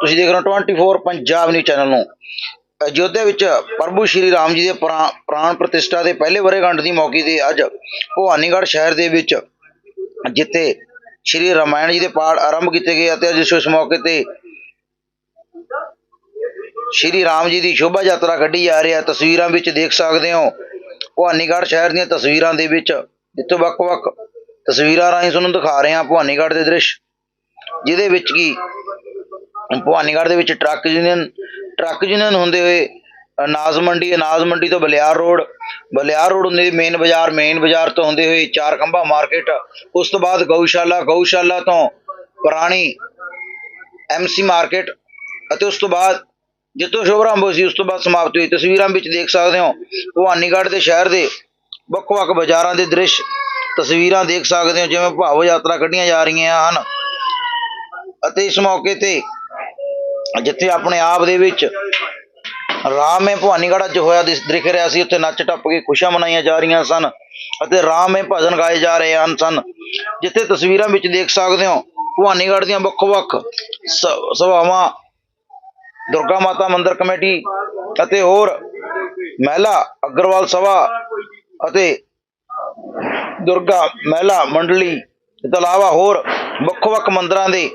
ਤੁਸੀਂ ਦੇਖ ਰਹੇ ਹੋ 24 ਪੰਜਾਬ ਨਿਊਜ਼ ਚੈਨਲ ਨੂੰ। ਅਯੋਧਿਆ ਵਿੱਚ ਪ੍ਰਭੂ ਸ਼੍ਰੀ ਰਾਮ ਜੀ ਦੇ ਪ੍ਰਾ- ਪ੍ਰਾਣ ਪ੍ਰਤਿਸ਼ਠਾ ਦੇ ਪਹਿਲੇ ਵਰ੍ਹੇਗੰਢ ਦੀ ਮੌਕੇ ਤੇ ਅੱਜ ਭਵਾਨੀਗੜ੍ਹ ਸ਼ਹਿਰ ਦੇ ਵਿੱਚ ਜਿੱਥੇ ਸ਼੍ਰੀ ਰਾਮਾਇਣ ਜੀ ਦੇ ਪਾਠ ਆਰੰਭ ਕੀਤੇ ਗਏ ਅਤੇ ਅੱਜ ਇਸ ਮੌਕੇ ਤੇ ਸ਼੍ਰੀ ਰਾਮ ਜੀ ਦੀ ਸ਼ੋਭਾ ਯਾਤਰਾ ਕੱਢੀ ਜਾ ਰਹੀ ਹੈ। ਤਸਵੀਰਾਂ ਵਿੱਚ ਦੇਖ ਸਕਦੇ ਹੋ, ਭਵਾਨੀਗੜ੍ਹ ਸ਼ਹਿਰ ਦੀਆਂ ਤਸਵੀਰਾਂ ਦੇ ਵਿੱਚ ਜਿੱਥੋਂ ਵੱਖ-ਵੱਖ ਤਸਵੀਰਾਂ ਰਾਹੀਂ ਤੁਹਾਨੂੰ ਦਿਖਾ ਰਹੇ ਹਾਂ। ਭਵਾਨੀਗੜ੍ਹ ਦੇ ਦ੍ਰਿਸ਼, ਜਿਹਦੇ ਵਿੱਚ ਕੀ ਭਵਾਨੀਗੜ੍ਹ ਦੇ ਵਿੱਚ ਟਰੱਕ ਯੂਨੀਅਨ ਟਰੱਕ ਯੂਨੀਅਨ ਹੁੰਦੇ ਹੋਏ ਅਨਾਜ ਮੰਡੀ ਅਨਾਜ ਮੰਡੀ ਤੋਂ ਬਲਿਆਰ ਰੋਡ ਬਲਿਆਰ ਰੋਡ ਹੁੰਦੇ ਮੇਨ ਬਾਜ਼ਾਰ ਮੇਨ ਬਾਜ਼ਾਰ ਤੋਂ ਹੁੰਦੇ ਹੋਏ ਚਾਰ ਖੰਭਾ ਮਾਰਕੀਟ, ਉਸ ਤੋਂ ਬਾਅਦ ਗਊਸ਼ਾਲਾ ਗਊਸ਼ਾਲਾ ਤੋਂ ਪੁਰਾਣੀ ਐਮਸੀ ਮਾਰਕੀਟ ਅਤੇ ਉਸ ਤੋਂ ਬਾਅਦ ਜਿੱਥੋਂ ਸ਼ੋਭਰਾਮ ਹੋਈ ਸੀ ਉਸ ਤੋਂ ਬਾਅਦ ਸਮਾਪਤ ਹੋਈ। ਤਸਵੀਰਾਂ ਵਿੱਚ ਦੇਖ ਸਕਦੇ ਹੋ, ਭਵਾਨੀਗੜ੍ਹ ਦੇ ਸ਼ਹਿਰ ਦੇ ਵੱਖ-ਵੱਖ ਬਾਜ਼ਾਰਾਂ ਦੇ ਦ੍ਰਿਸ਼, ਤਸਵੀਰਾਂ ਦੇਖ ਸਕਦੇ ਹੋ, ਜਿਵੇਂ ਭਾਵ ਯਾਤਰਾ ਕੱਢੀਆਂ ਜਾ ਰਹੀਆਂ ਹਨ ਅਤੇ ਇਸ ਮੌਕੇ ਤੇ ਜਿੱਥੇ ਆਪਣੇ ਆਪ ਦੇ ਵਿੱਚ ਰਾਮ ਹੈ, ਭਵਾਨੀਗੜ੍ਹ ਹੋਇਆ ਦਿਖ ਰਿਹਾ ਸੀ, ਉੱਥੇ ਨੱਚ ਟੱਪ ਕੇ ਖੁਸ਼ੀਆਂ ਮਨਾਈਆਂ ਜਾ ਰਹੀਆਂ ਸਨ ਅਤੇ ਰਾਮ ਭਜਨ ਗਾਏ ਜਾ ਰਹੇ ਹਨ ਸਨ। ਜਿੱਥੇ ਤਸਵੀਰਾਂ ਵਿੱਚ ਦੇਖ ਸਕਦੇ ਹੋ, ਭਵਾਨੀਗੜ੍ਹ ਦੀਆਂ ਵੱਖ-ਵੱਖ ਸ- ਸਭਾਵਾਂ, ਦੁਰਗਾ ਮਾਤਾ ਮੰਦਿਰ ਕਮੇਟੀ ਅਤੇ ਹੋਰ ਮਹਿਲਾ ਅਗਰਵਾਲ ਸਭਾ ਅਤੇ ਦੁਰਗਾ ਮਹਿਲਾ ਮੰਡਲੀ ਤੋਂ ਇਲਾਵਾ ਹੋਰ ਵੱਖ-ਵੱਖ ਮੰਦਿਰਾਂ ਦੇ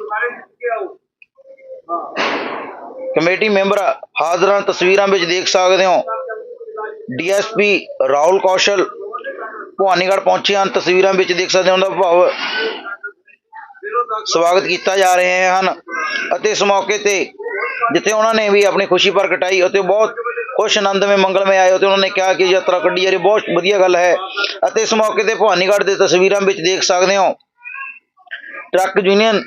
ਕਮੇਟੀ ਮੈਂਬਰ, ਹਾਜ਼ਰਾਂ ਤਸਵੀਰਾਂ ਵਿੱਚ ਦੇਖ ਸਕਦੇ ਹੋ। ਡੀਐਸਪੀ ਰਾਹੁਲ ਕੌਸ਼ਲ ਭਵਾਨੀਗੜ੍ਹ ਪਹੁੰਚੇ ਹਨ। ਤਸਵੀਰਾਂ ਵਿੱਚ ਦੇਖ ਸਕਦੇ ਹੋ ਉਹਦਾ ਭਾਵ ਸਵਾਗਤ ਕੀਤਾ ਜਾ ਰਹੇ ਹਨ। ਅਤੇ ਇਸ ਮੌਕੇ ਤੇ ਜਿੱਥੇ ਉਹਨਾਂ ਨੇ ਵੀ ਆਪਣੀ ਖੁਸ਼ੀ ਪ੍ਰਗਟਾਈ ਅਤੇ ਬਹੁਤ ਖੁਸ਼ ਆਨੰਦਮय ਮੰਗਲਮय ਆਏ ਤੇ ਉਹਨਾਂ ਨੇ ਕਿਹਾ ਕਿ ਯਾਤਰਾ ਕੱਢੀ ਜਾ ਰਹੀ, ਬਹੁਤ ਵਧੀਆ ਗੱਲ ਹੈ। ਅਤੇ ਇਸ ਮੌਕੇ ਤੇ ਭਵਾਨੀਗੜ੍ਹ ਦੇ ਤਸਵੀਰਾਂ ਵਿੱਚ ਦੇਖ ਸਕਦੇ ਹੋ, ਟਰੱਕ ਯੂਨੀਅਨ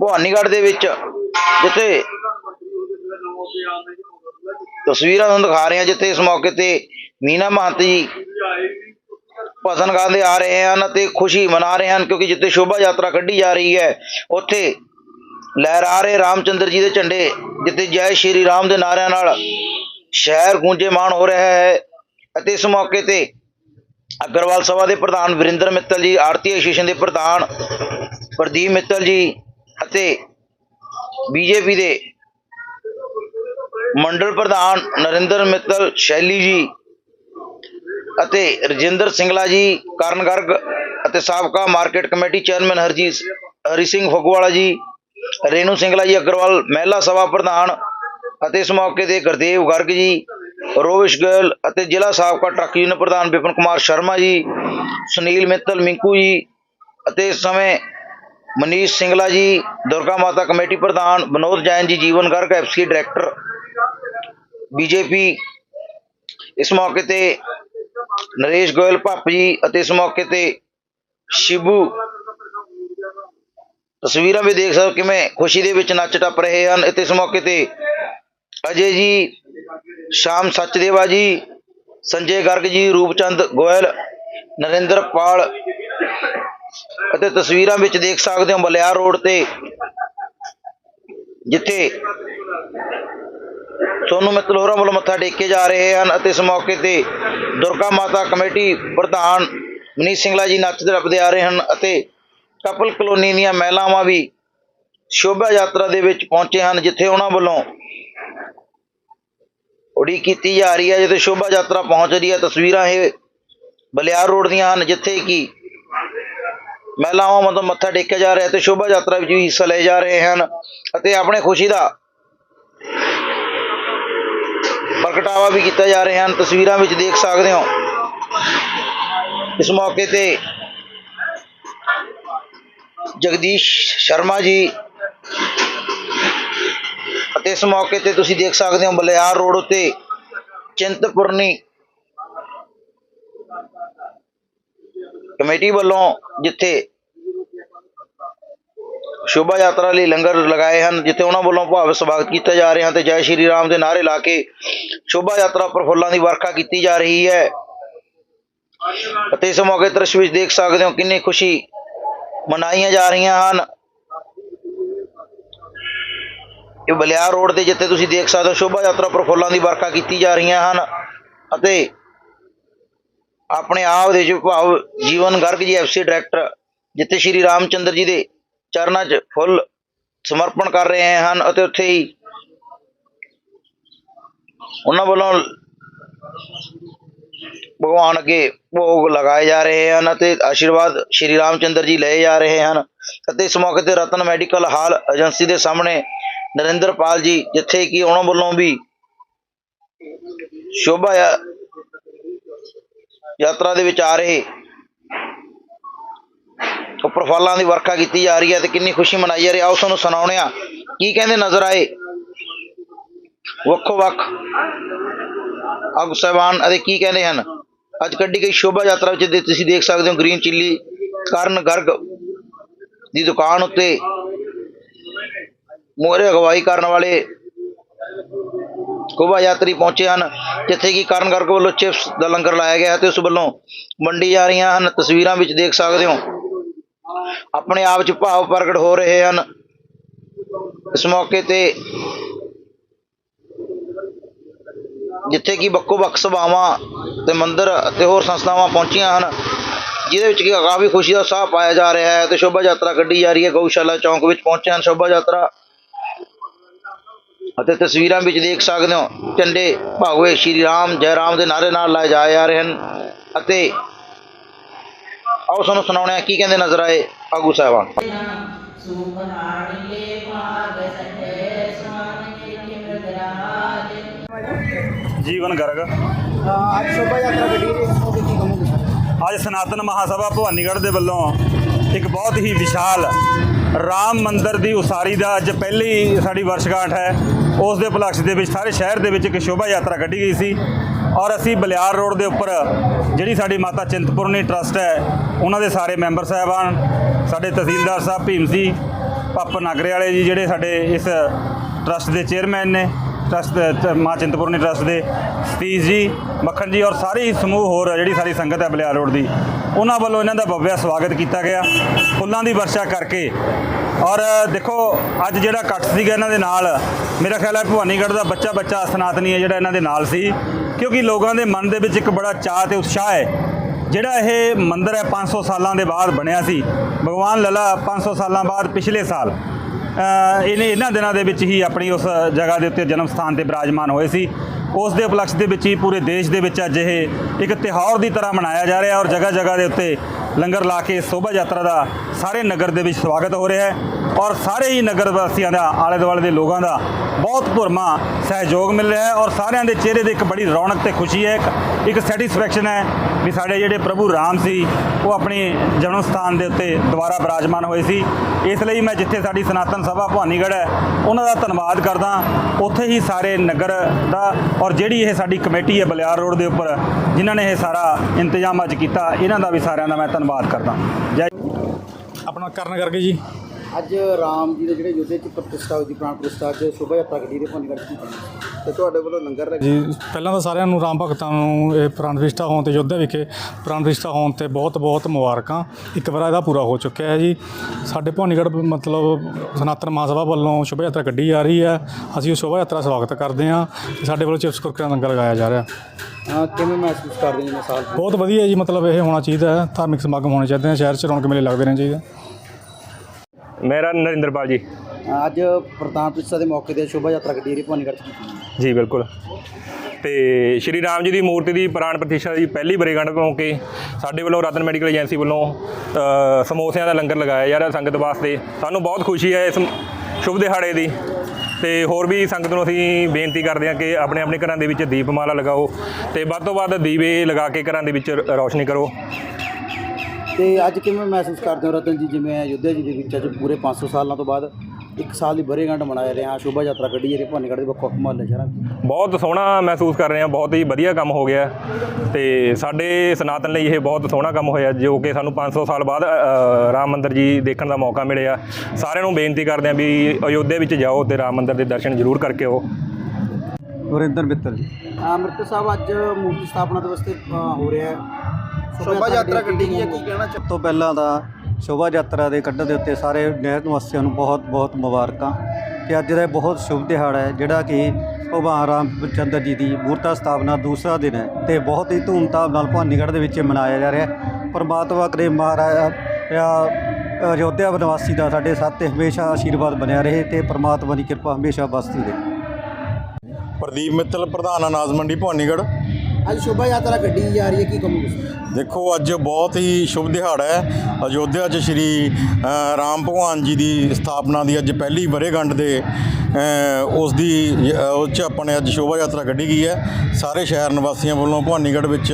ਭਵਾਨੀਗੜ੍ਹ ਦੇ ਵਿੱਚ ਜਿੱਥੇ ਤਸਵੀਰਾਂ ਤੁਹਾਨੂੰ ਦਿਖਾ ਰਹੇ ਹਾਂ, ਜਿੱਥੇ ਇਸ ਮੌਕੇ ਤੇ ਮੀਨਾ ਮਹੰਤ ਜੀ ਭਜਨ ਗਾਉਂਦੇ ਆ ਰਹੇ ਹਨ ਅਤੇ ਖੁਸ਼ੀ ਮਨਾ ਰਹੇ ਹਨ, ਕਿਉਂਕਿ ਜਿੱਥੇ ਸ਼ੋਭਾ ਯਾਤਰਾ ਕੱਢੀ ਜਾ ਰਹੀ ਹੈ, ਉੱਥੇ ਲਹਿਰਾ ਰਹੇ ਰਾਮਚੰਦਰ ਜੀ ਦੇ ਝੰਡੇ, ਜਿੱਥੇ ਜੈ ਸ਼੍ਰੀ ਰਾਮ ਦੇ ਨਾਰਿਆਂ ਨਾਲ ਸ਼ਹਿਰ ਗੂੰਜੇਮਾਨ ਹੋ ਰਿਹਾ ਹੈ ਅਤੇ ਇਸ ਮੌਕੇ ਤੇ ਅਗਰਵਾਲ ਸਭਾ ਦੇ ਪ੍ਰਧਾਨ ਵਰਿੰਦਰ ਮਿੱਤਲ ਜੀ ਆਰਤੀ ਐਸੋਸੀਏਸ਼ਨ ਦੇ ਪ੍ਰਧਾਨ ਪ੍ਰਦੀਪ ਮਿੱਤਲ ਜੀ ਅਤੇ ਬੀਜੇਪੀ ਦੇ ਮੰਡਲ ਪ੍ਰਧਾਨ ਨਰਿੰਦਰ ਮਿੱਤਲ, ਸ਼ੈਲੀ ਜੀ ਅਤੇ ਰਜਿੰਦਰ ਸਿੰਗਲਾ ਜੀ, ਕਰਨ ਗਰਗ ਅਤੇ ਸਾਬਕਾ market committee chairman Harjeet Hari Singh Phagwala ji, Renu Singla ਜੀ ਅਗਰਵਾਲ, ਮਹਿਲਾ ਸਭਾ ਪ੍ਰਧਾਨ ਅਤੇ ਇਸ ਮੌਕੇ ਤੇ ਗੁਰਦੇਵ ਗਰਗ ਜੀ, ਰੋਵਿਸ਼ ਗੋਇਲ ਅਤੇ ਜ਼ਿਲ੍ਹਾ ਸਾਬਕਾ ਟਰੱਕ ਯੂਨੀਅਨ ਪ੍ਰਧਾਨ ਵਿਪਨ ਕੁਮਾਰ ਸ਼ਰਮਾ ਜੀ, ਸੁਨੀਲ ਮਿੱਤਲ, ਮਿੰਕੂ ਜੀ ਅਤੇ ਇਸ ਸਮੇਂ ਮਨੀਸ਼ ਸਿੰਗਲਾ ਜੀ, ਦੁਰਗਾ ਮਾਤਾ ਕਮੇਟੀ ਪ੍ਰਧਾਨ, Vinod Jain ji, Jeevan Garg, FC director, BJP. ਇਸ ਮੌਕੇ ਤੇ ਨਰੇਸ਼ ਗੋਇਲ ਭੱਪ ਜੀ ਅਤੇ ਇਸ ਮੌਕੇ ਤੇ ਸ਼ਿਬੂ। ਤਸਵੀਰਾਂ ਵੀ ਦੇਖ ਸਕਦੇ ਕਿਵੇਂ ਖੁਸ਼ੀ ਦੇ ਵਿੱਚ ਨੱਚ ਟੱਪ ਰਹੇ ਹਨ। ਅਤੇ ਇਸ ਮੌਕੇ ਤੇ ਅਜੇ ਜੀ, ਸ਼ਾਮ ਸੱਚਦੇਵਾ ਜੀ, ਸੰਜੇ ਗਰਗ ਜੀ, ਰੂਪਚੰਦ ਗੋਇਲ, ਨਰਿੰਦਰ ਪਾਲ ਅਤੇ ਤਸਵੀਰਾਂ ਵਿੱਚ ਦੇਖ ਸਕਦੇ ਹੋ ਬਲਿਆਰ ਰੋਡ ਤੇ, ਜਿੱਥੇ ਸੋਨੂੰ ਮਿੱਤਲ ਵੱਲੋਂ ਮੱਥਾ ਟੇਕੇ ਜਾ ਰਹੇ ਹਨ ਅਤੇ ਇਸ ਮੌਕੇ ਤੇ ਦੁਰਗਾ ਮਾਤਾ ਕਮੇਟੀ ਪ੍ਰਧਾਨ ਮਨੀਸ਼ ਸਿੰਗਲਾ ਜੀ ਨੱਚਦੇ ਟੱਪਦੇ ਆ ਰਹੇ ਹਨ ਅਤੇ ਕਪਲ ਕਲੋਨੀ ਦੀਆਂ ਮਹਿਲਾਵਾਂ ਵੀ ਸ਼ੋਭਾ ਯਾਤਰਾ ਦੇ ਵਿੱਚ ਪਹੁੰਚੇ ਹਨ, ਜਿੱਥੇ ਉਹਨਾਂ ਵੱਲੋਂ ਉਡੀਕ ਕੀਤੀ ਜਾ ਰਹੀ ਹੈ, ਜਿੱਥੇ ਸ਼ੋਭਾ ਯਾਤਰਾ ਪਹੁੰਚ ਰਹੀ ਹੈ। ਤਸਵੀਰਾਂ ਇਹ ਬਲਿਆਰ ਰੋਡ ਦੀਆਂ ਹਨ, ਜਿੱਥੇ ਕਿ ਮਹਿਲਾਵਾਂ ਵੱਲੋਂ ਮੱਥਾ ਟੇਕਿਆ ਜਾ ਰਿਹਾ ਤੇ ਸ਼ੋਭਾ ਯਾਤਰਾ ਵਿੱਚ ਵੀ ਹਿੱਸਾ ਲਏ ਜਾ ਰਹੇ ਹਨ ਅਤੇ ਆਪਣੇ ਖੁਸ਼ੀ ਦਾ ਪ੍ਰਗਟਾਵਾ ਵੀ ਕੀਤਾ ਜਾ ਰਿਹਾ ਹਨ। ਤਸਵੀਰਾਂ ਵਿੱਚ ਦੇਖ ਸਕਦੇ ਹੋ। ਇਸ ਮੌਕੇ ਤੇ ਜਗਦੀਸ਼ ਸ਼ਰਮਾ ਜੀ ਅਤੇ ਇਸ ਮੌਕੇ ਤੇ ਤੁਸੀਂ ਦੇਖ ਸਕਦੇ ਹੋ ਬਲਿਆਰ ਰੋਡ ਉੱਤੇ ਚਿੰਤਪੁਰਨੀ ਕਮੇਟੀ ਵੱਲੋਂ ਜਿੱਥੇ ਸ਼ੋਭਾ ਯਾਤਰਾ ਲਈ ਲੰਗਰ ਲਗਾਏ ਹਨ, ਜਿੱਥੇ ਉਹਨਾਂ ਵੱਲੋਂ ਭਾਵ ਸਵਾਗਤ ਕੀਤਾ ਜਾ ਰਿਹਾ ਤੇ ਜੈ ਸ਼੍ਰੀ ਰਾਮ ਦੇ ਨਾਅਰੇ ਲਾ ਕੇ ਸ਼ੋਭਾ ਯਾਤਰਾ ਪਰ ਫੁੱਲਾਂ ਦੀ ਵਰਖਾ ਕੀਤੀ ਜਾ ਰਹੀ ਹੈ। ਅਤੇ ਇਸ ਮੌਕੇ ਦ੍ਰਿਸ਼ ਵਿੱਚ ਦੇਖ ਸਕਦੇ ਹੋ ਕਿੰਨੀ ਖੁਸ਼ੀ ਮਨਾਈਆਂ ਜਾ ਰਹੀਆਂ ਹਨ। ਇਹ ਬਲਿਆਰ ਰੋਡ ਤੇ ਜਿੱਥੇ ਤੁਸੀਂ ਦੇਖ ਸਕਦੇ ਹੋ ਸ਼ੋਭਾ ਯਾਤਰਾ ਪਰ ਫੁੱਲਾਂ ਦੀ ਵਰਖਾ ਕੀਤੀ ਜਾ ਰਹੀਆਂ ਹਨ ਅਤੇ ਆਪਣੇ ਆਪ ਦੇ ਜੋ ਭਾਵ ਜੀਵਨ ਗਰਗ ਜੀ, ਐਫਸੀ ਡਾਇਰੈਕਟਰ, ਜਿੱਥੇ ਸ਼੍ਰੀ ਰਾਮਚੰਦਰ ਜੀ ਦੇ ਚਰਨਾਂ 'ਚ ਫੁੱਲ ਸਮਰਪਣ ਕਰ ਰਹੇ ਹਨ ਅਤੇ ਉੱਥੇ ਹੀ ਉਹਨਾਂ ਵੱਲੋਂ ਭਗਵਾਨ ਅੱਗੇ ਭੋਗ ਲਗਾਏ ਜਾ ਰਹੇ ਹਨ ਅਤੇ ਆਸ਼ੀਰਵਾਦ ਸ਼੍ਰੀ ਰਾਮਚੰਦਰ ਜੀ ਲਏ ਜਾ ਰਹੇ ਹਨ ਅਤੇ ਇਸ ਮੌਕੇ ਤੇ ਰਤਨ ਮੈਡੀਕਲ ਹਾਲ ਏਜੰਸੀ ਦੇ ਸਾਹਮਣੇ ਨਰਿੰਦਰਪਾਲ ਜੀ, ਜਿੱਥੇ ਕਿ ਉਹਨਾਂ ਵੱਲੋਂ ਵੀ ਸ਼ੋਭਾ ਯਾਤਰਾ ਦੇ ਵਿੱਚ ਆ ਰਹੇ। ਉੱਪਰ ਫਲਾਂ ਦੀ ਵਰਖਾ ਕੀਤੀ ਜਾ ਰਹੀ ਹੈ ਤੇ ਕਿੰਨੀ ਖੁਸ਼ੀ ਮਨਾਈ ਜਾ ਰਹੀ ਹੈ। ਆਓ ਤੁਹਾਨੂੰ ਸੁਣਾਉਂਦੇ ਆ ਕੀ ਕਹਿੰਦੇ ਨਜ਼ਰ ਆਏ? ਵੱਖੋ ਵੱਖ। ਆਗੂ ਸਾਹਿਬਾਨ ਅਤੇ ਕੀ ਕਹਿੰਦੇ ਹਨ? ਅੱਜ ਕੱਢੀ ਗਈ ਸ਼ੋਭਾ ਯਾਤਰਾ ਵਿੱਚ ਦੇ- ਤੁਸੀਂ ਦੇਖ ਸਕਦੇ ਹੋ ਗ੍ਰੀਨ ਚਿੱਲੀ ਕਰਨ ਗਰਗ ਦੀ ਦੁਕਾਨ ਉੱਤੇ ਮੋਹਰੇ ਅਗਵਾਈ ਕਰਨ ਵਾਲੇ ਸ਼ੋਭਾ ਯਾਤਰੀ ਪਹੁੰਚੇ ਹਨ, ਜਿੱਥੇ ਕਿ ਕਰਨ ਗਰਗ ਵੱਲੋਂ ਚਿਪਸ ਦਾ ਲੰਗਰ ਲਾਇਆ ਗਿਆ ਹੈ ਤੇ ਉਸ ਵੱਲੋਂ ਵੰਡੀ ਜਾ ਰਹੀਆਂ ਹਨ। ਤਸਵੀਰਾਂ ਵਿੱਚ ਦੇਖ ਸਕਦੇ ਹੋ। ਆਪਣੇ ਆਪ 'ਚ ਭਾਵ ਪ੍ਰਗਟ ਹੋ ਰਹੇ ਹਨ। ਇਸ ਮੌਕੇ ਤੇ ਜਿੱਥੇ ਕਿ ਵੱਖੋ ਵੱਖ ਸਭਾਵਾਂ ਤੇ ਮੰਦਿਰ ਅਤੇ ਹੋਰ ਸੰਸਥਾਵਾਂ ਪਹੁੰਚੀਆਂ ਹਨ, ਜਿਹਦੇ ਵਿੱਚ ਕਿ ਕਾਫੀ ਖੁਸ਼ੀ ਦਾ ਉਤਸ਼ਾਹ ਪਾਇਆ ਜਾ ਰਿਹਾ ਹੈ ਤੇ ਸ਼ੋਭਾ ਯਾਤਰਾ ਕੱਢੀ ਜਾ ਰਹੀ ਹੈ। ਗਊਸ਼ਾਲਾ ਚੌਂਕ ਵਿੱਚ ਪਹੁੰਚੇ ਹਨ। ਸ਼ੋਭਾ ਯਾਤਰਾ ਅਤੇ ਤਸਵੀਰਾਂ ਵਿੱਚ ਦੇਖ ਸਕਦੇ ਹੋ ਝੰਡੇ ਭਾਗਵੇ ਸ਼੍ਰੀ ਰਾਮ ਜੈ ਰਾਮ ਦੇ ਨਾਰੇ ਨਾਲ ਲਾਏ ਜਾਏ ਜਾ ਰਹੇ ਹਨ ਅਤੇ ਆਓ ਸਾਨੂੰ ਸੁਣਾਉਣੇ ਆ ਕੀ ਕਹਿੰਦੇ ਨਜ਼ਰ ਆਏ ਆਗੂ ਸਾਹਿਬਾਨ। ਜੀਵਨ ਗਰਗ। ਅੱਜ ਸ਼ੋਭਾ ਯਾਤਰਾ ਗੱਡੀ ਦੇ ਇਸ ਮੌਕੇ ਕੀ ਕਹੋਗੇ ਸਰ? ਅੱਜ ਸਨਾਤਨ ਮਹਾਸਭਾ ਭਵਾਨੀਗੜ੍ਹ ਦੇ ਵੱਲੋਂ ਇੱਕ ਬਹੁਤ ਹੀ ਵਿਸ਼ਾਲ ਰਾਮ ਮੰਦਿਰ ਦੀ ਉਸਾਰੀ ਦਾ ਅੱਜ ਪਹਿਲੀ ਸਾਡੀ ਵਰਸ਼ਗਾਂਠ ਹੈ। ਉਸ ਦੇ ਉਪਲਕਸ਼ ਦੇ ਵਿੱਚ ਸਾਰੇ ਸ਼ਹਿਰ ਦੇ ਵਿੱਚ ਇੱਕ ਸ਼ੋਭਾ ਯਾਤਰਾ ਕੱਢੀ ਗਈ ਸੀ। ਔਰ ਅਸੀਂ ਬਲਿਆਰ ਰੋਡ ਦੇ ਉੱਪਰ, ਜਿਹੜੀ ਸਾਡੀ ਮਾਤਾ ਚਿੰਤਪੁਰਨੀ ਟਰਸਟ ਹੈ, ਉਹਨਾਂ ਦੇ ਸਾਰੇ ਮੈਂਬਰ ਸਾਹਿਬਾਨ, ਸਾਡੇ ਤਹਿਸੀਲਦਾਰ ਸਾਹਿਬ ਭੀਮ ਸੀ ਪਾਪਾ ਨਾਗਰੇ ਵਾਲੇ ਜੀ, ਜਿਹੜੇ ਸਾਡੇ ਇਸ ਟਰਸਟ ਦੇ ਚੇਅਰਮੈਨ ਨੇ, ਟਰਸਟ ਮਾਂ ਚਿੰਤਪੁਰਨੀ ਟਰਸਟ ਦੇ ਸਤੀਸ਼ ਜੀ, ਮੱਖਣ ਜੀ, ਔਰ ਸਾਰੇ ਹੀ ਸਮੂਹ ਹੋਰ ਜਿਹੜੀ ਸਾਰੀ ਸੰਗਤ ਹੈ ਬਲਿਆਰ ਰੋਡ ਦੀ। ਉਹਨਾਂ ਵੱਲੋਂ ਇਹਨਾਂ ਦਾ ਭव्य ਸਵਾਗਤ ਕੀਤਾ ਗਿਆ। ਫੁੱਲਾਂ ਦੀ ਵਰਸ਼ਾ ਕਰਕੇ ਔਰ ਦੇਖੋ, ਅੱਜ ਜਿਹੜਾ ਇਕੱਠ ਸੀਗਾ ਇਹਨਾਂ ਦੇ ਨਾਲ, ਮੇਰਾ ਖਿਆਲ ਹੈ ਭਵਾਨੀਗੜ੍ਹ ਦਾ ਬੱਚਾ ਬੱਚਾ ਸਨਾਤਨੀ ਹੈ ਜਿਹੜਾ ਇਹਨਾਂ ਦੇ ਨਾਲ ਸੀ, ਕਿਉਂਕਿ ਲੋਕਾਂ ਦੇ ਮਨ ਦੇ ਵਿੱਚ ਇੱਕ ਬੜਾ ਚਾਅ ਤੇ ਉਤਸ਼ਾਹ ਹੈ। ਜਿਹੜਾ ਇਹ ਮੰਦਿਰ ਹੈ 500 ਸਾਲਾਂ ਦੇ ਬਾਅਦ ਬਣਿਆ ਸੀ, ਭਗਵਾਨ ਲੱਲਾ 500 ਸਾਲਾਂ ਬਾਅਦ ਪਿਛਲੇ ਸਾਲ ਇਹਨੇ ਇਹਨਾਂ ਦਿਨਾਂ ਦੇ ਵਿੱਚ ਹੀ ਆਪਣੀ ਉਸ ਜਗ੍ਹਾ ਦੇ ਉੱਤੇ ਜਨਮ ਸਥਾਨ ਤੇ ਬਿਰਾਜਮਾਨ ਹੋਏ ਸੀ। ਉਸ ਦੇ ਉਪਲਕਸ਼ ਦੇ ਵਿੱਚ ਹੀ ਪੂਰੇ ਦੇਸ਼ ਦੇ ਵਿੱਚ ਅੱਜ ਇਹ ਇੱਕ ਤਿਉਹਾਰ ਦੀ ਤਰ੍ਹਾਂ ਮਨਾਇਆ ਜਾ ਰਿਹਾ ਔਰ ਜਗ੍ਹਾ ਜਗ੍ਹਾ ਦੇ ਉੱਤੇ ਲੰਗਰ ਲਾ ਕੇ ਸ਼ੋਭਾ ਯਾਤਰਾ ਦਾ ਸਾਰੇ ਨਗਰ ਦੇ ਵਿੱਚ ਸਵਾਗਤ ਹੋ ਰਿਹਾ ਹੈ ਔਰ ਸਾਰੇ ਹੀ ਨਗਰ ਵਾਸੀਆਂ ਦਾ, ਆਲੇ ਦੁਆਲੇ ਦੇ ਲੋਕਾਂ ਦਾ ਬਹੁਤ ਭਰਮਾ ਸਹਿਯੋਗ ਮਿਲ ਰਿਹਾ ਹੈ ਔਰ ਸਾਰਿਆਂ ਦੇ ਚਿਹਰੇ ਤੇ ਇੱਕ ਬੜੀ ਰੌਣਕ ਤੇ ਖੁਸ਼ੀ ਹੈ, ਇੱਕ ਇੱਕ ਸੈਟੀਸਫੈਕਸ਼ਨ ਹੈ ਵੀ ਸਾਡੇ ਜਿਹੜੇ ਪ੍ਰਭੂ ਰਾਮ ਸੀ, ਉਹ ਆਪਣੇ ਜਨਮ ਸਥਾਨ ਦੇ ਉੱਤੇ ਦੁਬਾਰਾ ਬਰਾਜਮਾਨ ਹੋਏ ਸੀ। ਇਸ ਲਈ ਮੈਂ ਜਿੱਥੇ ਸਾਡੀ ਸਨਾਤਨ ਸਭਾ ਭਵਾਨੀਗੜ੍ਹ ਹੈ, ਉਹਨਾਂ ਦਾ ਧੰਨਵਾਦ ਕਰਦਾ ਉੱਥੇ ਹੀ ਸਾਰੇ ਨਗਰ ਦਾ ਔਰ ਜਿਹੜੀ ਇਹ ਸਾਡੀ ਕਮੇਟੀ ਹੈ ਬਲਿਆਰ ਰੋਡ ਦੇ ਉੱਪਰ, ਜਿਨ੍ਹਾਂ ਨੇ ਇਹ ਸਾਰਾ ਇੰਤਜ਼ਾਮ ਅੱਜ ਕੀਤਾ, ਇਹਨਾਂ ਦਾ ਵੀ ਸਾਰਿਆਂ ਦਾ ਮੈਂ ਧੰਨਵਾਦ ਕਰਦਾ। ਜੈ ਆਪਣਾ ਕਰਨ ਕਰਕੇ ਜੀ। ਅੱਜ ਰਾਮ ਜੀ ਦੇ ਜਿਹੜੇ ਯੁੱਧ ਚ ਪ੍ਰਤਿਸ਼ਠਾ ਹੋਈ ਦੀ ਪ੍ਰਾਣ ਪ੍ਰਤਿਸ਼ਠਾ ਅੱਜ ਸ਼ੋਭਾ ਯਾਤਰਾ ਗੱਡੀ ਦੇ ਪਹੁੰਚ ਕੀ ਤੇ ਤੁਹਾਡੇ ਵੱਲੋਂ ਲੰਗਰ ਲੱਗੇ। ਜੀ ਪਹਿਲਾਂ ਤਾਂ ਸਾਰਿਆਂ ਨੂੰ ਰਾਮ ਭਗਤਾਂ ਨੂੰ ਇਹ ਪ੍ਰਾਣ ਪ੍ਰਤਿਸ਼ਠਾ ਹੋਣ ਤੇ ਯੋਧਾ ਵਿਖੇ ਪ੍ਰਾਣ ਪ੍ਰਤਿਸ਼ਠਾ ਹੋਣ ਤੇ ਬਹੁਤ ਬਹੁਤ ਮੁਬਾਰਕਾਂ। ਇੱਕ ਵਾਰ ਇਹਦਾ ਪੂਰਾ ਹੋ ਚੁੱਕਿਆ ਹੈ ਜੀ। ਸਾਡੇ ਭਵਾਨੀਗੜ੍ਹ ਮਤਲਬ ਸਨਾਤਨ ਮਹਾਸਭਾ ਵੱਲੋਂ ਸ਼ੋਭਾ ਯਾਤਰਾ ਕੱਢੀ ਜਾ ਰਹੀ ਹੈ। ਅਸੀਂ ਉਹ ਸ਼ੋਭਾ ਯਾਤਰਾ ਦਾ ਸਵਾਗਤ ਕਰਦੇ ਹਾਂ। ਤੇ ਸਾਡੇ ਵੱਲੋਂ ਚਿਪਸ ਕੁਰਕਰੇ ਦਾ ਲੰਗਰ ਲਗਾਇਆ ਜਾ ਰਿਹਾ। ਹਾਂ ਕਿਵੇਂ ਮਹਿਸੂਸ ਕਰਦੇ ਜਿਵੇਂ ਸਾਲ ਬਹੁਤ ਵਧੀਆ ਜੀ ਮਤਲਬ ਇਹ ਹੋਣਾ ਚਾਹੀਦਾ ਹੈ ਧਾਰਮਿਕ ਸਮਾਗਮ ਹੋਣੇ ਚਾਹੀਦੇ ਨੇ ਸ਼ਹਿਰ 'ਚ ਰੌਣਕ ਮੇਲੇ ਲੱਗਦੇ ਰਹਿਣੇ ਚਾਹੀਦੇ ਮੇਰਾ ਨਰਿੰਦਰਪਾਲ ਜੀ। ਅੱਜ ਪ੍ਰਧਾਨ ਪ੍ਰਤਿਸ਼ਠਾ ਦੇ ਮੌਕੇ ਤੇ ਸ਼ੋਭਾ ਯਾਤਰਾ ਗੱਡੀ ਦੀ ਪਹੁੰਚ ਕੀ ਜੀ ਬਿਲਕੁਲ। ਤੇ ਸ਼੍ਰੀ ਰਾਮ ਜੀ ਦੀ ਮੂਰਤੀ ਦੀ ਪ੍ਰਾਣ ਪ੍ਰਤਿਸ਼ਠਾ ਦੀ ਪਹਿਲੀ ਬਰੇਗੰਢ ਮੌਕੇ ਸਾਡੇ ਵੱਲੋਂ ਰਤਨ ਮੈਡੀਕਲ ਏਜੰਸੀ ਵੱਲੋਂ ਅ, ਸਮੋਸਿਆਂ ਦਾ ਲੰਗਰ ਲਗਾਇਆ ਜਾ ਰਿਹਾ ਸੰਗਤ ਵਾਸਤੇ। ਸਾਨੂੰ ਬਹੁਤ ਖੁਸ਼ੀ ਹੈ ਇਸ ਸ਼ੁਭ ਦਿਹਾੜੇ ਦੀ। ਤੇ ਹੋਰ ਵੀ ਸੰਗਤ ਨੂੰ ਅਸੀਂ ਬੇਨਤੀ ਕਰਦੇ ਹਾਂ ਕਿ ਆਪਣੇ ਆਪਣੇ ਘਰਾਂ ਦੇ ਵਿੱਚ ਦੀਪਮਾਲਾ ਲਗਾਓ ਤੇ ਵੱਧ ਤੋਂ ਵੱਧ ਦੀਵੇ ਲਗਾ ਕੇ ਘਰਾਂ ਦੇ ਵਿੱਚ ਰੌਸ਼ਨੀ ਕਰੋ। ਤੇ ਅੱਜ ਕਿਵੇਂ ਮਹਿਸੂਸ ਕਰਦੇ ਹੋ ਰਤਨ ਜੀ? ਜਿਵੇਂ ਯੁੱਧਿਆ ਜੀ ਦੇ ਵਿੱਚ ਅੱਜ ਪੂਰੇ 500 ਸਾਲਾਂ ਤੋਂ ਬਾਅਦ ਇੱਕ ਸਾਲ ਦੀ ਬਰੇਗੰਢ ਮਨਾਇਆ ਰਿਹਾ ਸ਼ੋਭਾ ਯਾਤਰਾ ਗੱਡੀ ਜਿਹੜੀ ਭਵਾਨੀਗੜ੍ਹ ਦੇ ਵੱਖ ਵੱਖ ਮੁਹੱਲੇ ਸ਼ਹਿਰਾਂ ਬਹੁਤ ਸੋਹਣਾ ਮਹਿਸੂਸ ਕਰ ਰਹੇ ਹਾਂ ਬਹੁਤ ਹੀ ਵਧੀਆ ਕੰਮ ਹੋ ਗਿਆ। ਤੇ ਸਾਡੇ ਸਨਾਤਨ ਲਈ ਇਹ ਬਹੁਤ ਸੋਹਣਾ ਕੰਮ ਹੋਇਆ ਜੋ ਕਿ ਸਾਨੂੰ 500 ਸਾਲ ਬਾਅਦ ਰਾਮ ਮੰਦਿਰ ਜੀ ਦੇਖਣ ਦਾ ਮੌਕਾ ਮਿਲਿਆ। ਸਾਰਿਆਂ ਨੂੰ ਬੇਨਤੀ ਕਰਦੇ ਹਾਂ ਵੀ ਅਯੋਧਿਆ ਵਿੱਚ ਜਾਓ ਤੇ ਰਾਮ ਮੰਦਿਰ ਦੇ ਦਰਸ਼ਨ ਜ਼ਰੂਰ ਕਰਕੇ ਆਓ। ਵਰਿੰਦਰ ਮਿੱਤਲ ਜੀ। ਅੰਮ੍ਰਿਤ ਸਾਹਿਬ ਅੱਜ ਮੂਰਤੀ ਸਥਾਪਨਾ ਦਿਵਸ ਤੇ ਹੋ ਰਿਹਾ ਹੈ। ਸ਼ੋਭਾ ਯਾਤਰਾ ਗੱਡੀ ਕੀ ਕੀ ਕਹਿਣਾ ਸਭ ਤੋਂ ਪਹਿਲਾਂ ਤਾਂ ਸ਼ੋਭਾ ਯਾਤਰਾ ਦੇ ਕੱਢਣ ਦੇ ਉੱਤੇ ਸਾਰੇ ਨਹਿਰ ਨਿਵਾਸੀਆਂ ਨੂੰ ਬਹੁਤ ਬਹੁਤ ਮੁਬਾਰਕਾਂ ਤੇ ਅੱਜ ਦਾ ਇਹ ਬਹੁਤ ਸ਼ੁਭ ਦਿਹਾੜਾ ਹੈ, ਜਿਹੜਾ ਕਿ ਭਗਵਾਨ ਰਾਮ ਚੰਦਰ ਜੀ ਦੀ ਮੂਰਤਾ ਸਥਾਪਨਾ ਦੂਸਰਾ ਦਿਨ ਹੈ ਤੇ ਬਹੁਤ ਹੀ ਧੂਮਧਾਮ ਨਾਲ ਭਵਾਨੀਗੜ੍ਹ ਦੇ ਵਿੱਚ ਮਨਾਇਆ ਜਾ ਰਿਹਾ ਹੈ। ਪਰਮਾਤਮਾ ਕਰੇ ਮਹਾਰਾਜਾ ਅਯੋਧਿਆ ਨਿਵਾਸੀ ਦਾ ਸਾਡੇ ਸਾਥ ਤੇ ਹਮੇਸ਼ਾ ਆਸ਼ੀਰਵਾਦ ਬਣਿਆ ਰਹੇ ਤੇ ਪਰਮਾਤਮਾ ਦੀ ਕਿਰਪਾ ਹਮੇਸ਼ਾ ਬਸਦੀ ਰਹੇ। ਪ੍ਰਦੀਪ ਮਿੱਤਲ, ਪ੍ਰਧਾਨ ਅਨਾਜ ਮੰਡੀ, ਭਵਾਨੀਗੜ੍ਹ। ਅੱਜ ਸ਼ੋਭਾ ਯਾਤਰਾ ਕੱਢੀ ਜਾ ਰਹੀ ਹੈ ਕੀ ਕਹੋਗੇ ਦੇਖੋ ਅੱਜ ਬਹੁਤ ਹੀ ਸ਼ੁਭ ਦਿਹਾੜਾ ਹੈ। ਅਯੋਧਿਆ 'ਚ ਸ਼੍ਰੀ ਰਾਮ ਭਗਵਾਨ ਜੀ ਦੀ ਸਥਾਪਨਾ ਦੀ ਅੱਜ ਪਹਿਲੀ ਵਰ੍ਹੇਗੰਢ ਦੇ ਉਸ ਦੀ ਉਹ 'ਚ ਆਪਣੇ ਅੱਜ ਸ਼ੋਭਾ ਯਾਤਰਾ ਕੱਢੀ ਗਈ ਹੈ। ਸਾਰੇ ਸ਼ਹਿਰ ਨਿਵਾਸੀਆਂ ਵੱਲੋਂ ਭਵਾਨੀਗੜ੍ਹ ਵਿੱਚ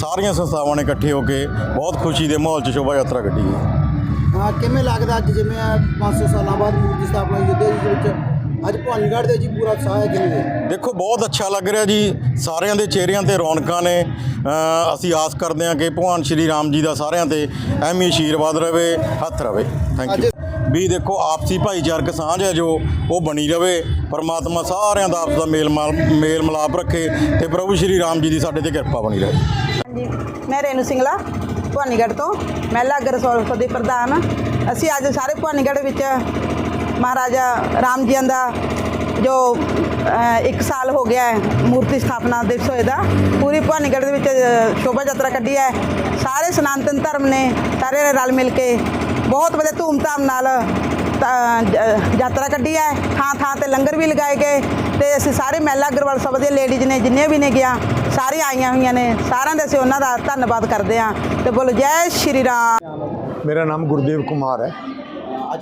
ਸਾਰੀਆਂ ਸੰਸਥਾਵਾਂ ਨੇ ਇਕੱਠੇ ਹੋ ਕੇ ਬਹੁਤ ਖੁਸ਼ੀ ਦੇ ਮਾਹੌਲ 'ਚ ਸ਼ੋਭਾ ਯਾਤਰਾ ਕੱਢੀ ਹੈ। ਕਿਵੇਂ ਲੱਗਦਾ ਅੱਜ? ਜਿਵੇਂ ਇਹ 500 ਸਾਲਾਂ ਬਾਅਦ ਮੂਰਤੀ ਸਥਾਪਨਾ ਯੁੱਧਿਆ ਜੀ ਦੇ ਵਿੱਚ ਅੱਜ ਭਵਾਨੀਗੜ੍ਹ ਦੇ ਜੀ ਪੂਰਾ ਉਤਸ਼ਾਹ ਹੈ ਦੇ ਦੇਖੋ ਬਹੁਤ ਅੱਛਾ ਲੱਗ ਰਿਹਾ ਜੀ। ਸਾਰਿਆਂ ਦੇ ਚਿਹਰਿਆਂ ਤੇ ਰੌਣਕਾਂ ਨੇ। ਅ, ਅਸੀਂ ਆਸ ਕਰਦੇ ਹਾਂ ਕਿ ਭਗਵਾਨ ਸ਼੍ਰੀ ਰਾਮ ਜੀ ਦਾ ਸਾਰਿਆਂ ਤੇ ਐਵੇਂ ਆਸ਼ੀਰਵਾਦ ਰਵੇ ਹੱਥ ਰਵੇ। ਥੈਂਕ ਯੂ ਵੀ ਦੇਖੋ ਆਪਸੀ ਭਾਈਚਾਰਕ ਸਾਂਝ ਹੈ ਜੋ ਉਹ ਬਣੀ ਰਵੇ। ਪਰਮਾਤਮਾ ਸਾਰਿਆਂ ਦਾ ਆਪਸ ਦਾ ਮੇਲ ਮਾਲ ਮੇਲ ਮਿਲਾਪ ਰੱਖੇ ਤੇ ਪ੍ਰਭੂ ਸ਼੍ਰੀ ਰਾਮ ਜੀ ਦੀ ਸਾਡੇ ਤੇ ਕਿਰਪਾ ਬਣੀ ਰਹੇ। ਹਾਂਜੀ ਮੈਂ ਰੇਨੂ ਸਿੰਗਲਾ ਭਵਾਨੀਗੜ੍ਹ ਤੋਂ। ਮਹਿਲਾ ਗਰਸੋਲ ਦੀ ਪ੍ਰਧਾਨ। ਅਸੀਂ ਅੱਜ ਸਾਰੇ ਭਵਾਨੀਗੜ੍ਹ ਵਿੱਚ ਮਹਾਰਾਜਾ ਰਾਮ ਜੀ ਦਾ ਜੋ ਅ, ਇੱਕ ਸਾਲ ਹੋ ਗਿਆ ਹੈ ਮੂਰਤੀ ਸਥਾਪਨਾ ਦਿਵਸ ਹੋਏ ਦਾ ਪੂਰੀ ਭਵਾਨੀਗੜ੍ਹ ਦੇ ਵਿੱਚ ਸ਼ੋਭਾ ਯਾਤਰਾ ਕੱਢੀ ਹੈ। ਸਾਰੇ ਸਨਾਤਨ ਧਰਮ ਨੇ ਸਾਰੇ ਨੇ ਰਲ ਮਿਲ ਕੇ ਬਹੁਤ ਵਧੀਆ ਧੂਮਧਾਮ ਨਾਲ ਯਾਤਰਾ ਕੱਢੀ ਹੈ। ਥਾਂ ਥਾਂ ਤੇ ਲੰਗਰ ਵੀ ਲਗਾਏ ਗਏ ਤੇ ਅਸੀਂ ਸਾਰੇ ਮਹਿਲਾ ਅਗਰਵਾਲ ਸਭ ਦੇ ਲੇਡੀਜ਼ ਨੇ ਜਿੰਨੇ ਵੀ ਨੇ ਗਿਆ ਸਾਰੇ ਆਈਆਂ ਹੋਈਆਂ ਨੇ। ਸਾਰਿਆਂ ਦੇ ਅਸੀਂ ਉਹਨਾਂ ਦਾ ਧੰਨਵਾਦ ਕਰਦੇ ਹਾਂ ਤੇ ਬੋਲੋ ਜੈ ਸ਼੍ਰੀ ਰਾਮ। ਮੇਰਾ ਨਾਮ ਗੁਰਦੇਵ ਕੁਮਾਰ ਹੈ।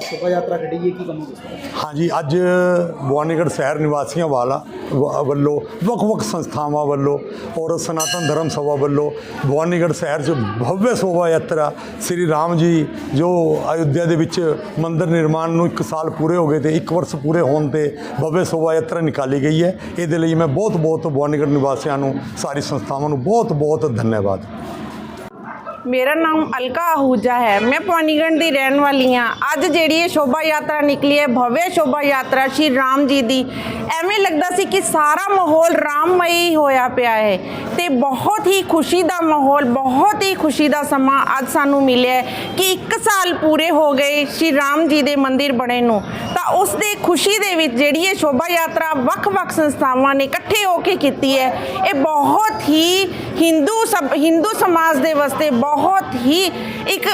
ਅੱਜ ਸ਼ੋਭਾ ਯਾਤਰਾ ਕੱਢੀ ਹੈ ਕੀ ਕਹੋਗੇ ਹਾਂਜੀ ਅੱਜ ਭਵਾਨੀਗੜ੍ਹ ਸ਼ਹਿਰ ਨਿਵਾਸੀਆਂ ਵਾਲਾ ਵ- ਵੱਲੋਂ ਵੱਖ-ਵੱਖ ਸੰਸਥਾਵਾਂ ਵੱਲੋਂ ਔਰ ਸਨਾਤਨ ਧਰਮ ਸਭਾ ਵੱਲੋਂ ਭਵਾਨੀਗੜ੍ਹ ਸ਼ਹਿਰ 'ਚ ਭਵਯ ਸ਼ੋਭਾ ਯਾਤਰਾ ਸ੍ਰੀ ਰਾਮ ਜੀ ਜੋ ਅਯੁੱਧਿਆ ਦੇ ਵਿੱਚ ਮੰਦਿਰ ਨਿਰਮਾਣ ਨੂੰ ਇੱਕ ਸਾਲ ਪੂਰੇ ਹੋ ਗਏ ਤੇ ਇੱਕ ਵਰਸ ਪੂਰੇ ਹੋਣ ਤੇ ਭਵਯ ਸ਼ੋਭਾ ਯਾਤਰਾ ਨਿਕਾਲੀ ਗਈ ਹੈ ਇਹਦੇ ਲਈ ਮੈਂ ਬਹੁਤ-ਬਹੁਤ ਭਵਾਨੀਗੜ੍ਹ ਨਿਵਾਸੀਆਂ ਨੂੰ ਸਾਰੀ ਸੰਸਥਾਵਾਂ ਨੂੰ ਬਹੁਤ-ਬਹੁਤ ਧੰਨਵਾਦ ਮੇਰਾ ਨਾਮ ਅਲਕਾ ਆਹੂਜਾ ਹੈ। ਮੈਂ ਪਾਣੀਗੜ੍ਹ ਦੀ ਰਹਿਣ ਵਾਲੀ ਹਾਂ। ਅੱਜ ਜਿਹੜੀ ਇਹ ਸ਼ੋਭਾ ਯਾਤਰਾ ਨਿਕਲੀ ਹੈ, ਭਵਯ ਸ਼ੋਭਾ ਯਾਤਰਾ ਸ਼੍ਰੀ ਰਾਮ ਜੀ ਦੀ, ਐਵੇਂ ਲੱਗਦਾ ਸੀ ਕਿ ਸਾਰਾ ਮਾਹੌਲ ਰਾਮਮਈ ਹੋਇਆ ਪਿਆ ਹੈ। ਤੇ ਬਹੁਤ ਹੀ ਖੁਸ਼ੀ ਦਾ ਮਾਹੌਲ, ਬਹੁਤ ਹੀ ਖੁਸ਼ੀ ਦਾ ਸਮਾਂ ਅੱਜ ਸਾਨੂੰ ਮਿਲਿਆ ਕਿ 1 ਸਾਲ ਪੂਰੇ ਹੋ ਗਏ ਸ਼੍ਰੀ ਰਾਮ ਜੀ ਦੇ ਮੰਦਿਰ ਬਣੇ ਨੂੰ। ਤਾਂ ਉਸ ਦੇ ਖੁਸ਼ੀ ਦੇ ਵਿੱਚ ਜਿਹੜੀ ਇਹ ਸ਼ੋਭਾ ਯਾਤਰਾ ਵੱਖ-ਵੱਖ ਸੰਸਥਾਵਾਂ ਨੇ ਇਕੱਠੇ ਹੋ ਕੇ ਕੀਤੀ ਹੈ, ਇਹ ਬਹੁਤ ਹੀ ਹਿੰਦੂ ਸਭ, ਹਿੰਦੂ ਸਮਾਜ ਦੇ ਵਾਸਤੇ ਬਹੁਤ ਹੀ ਇੱਕ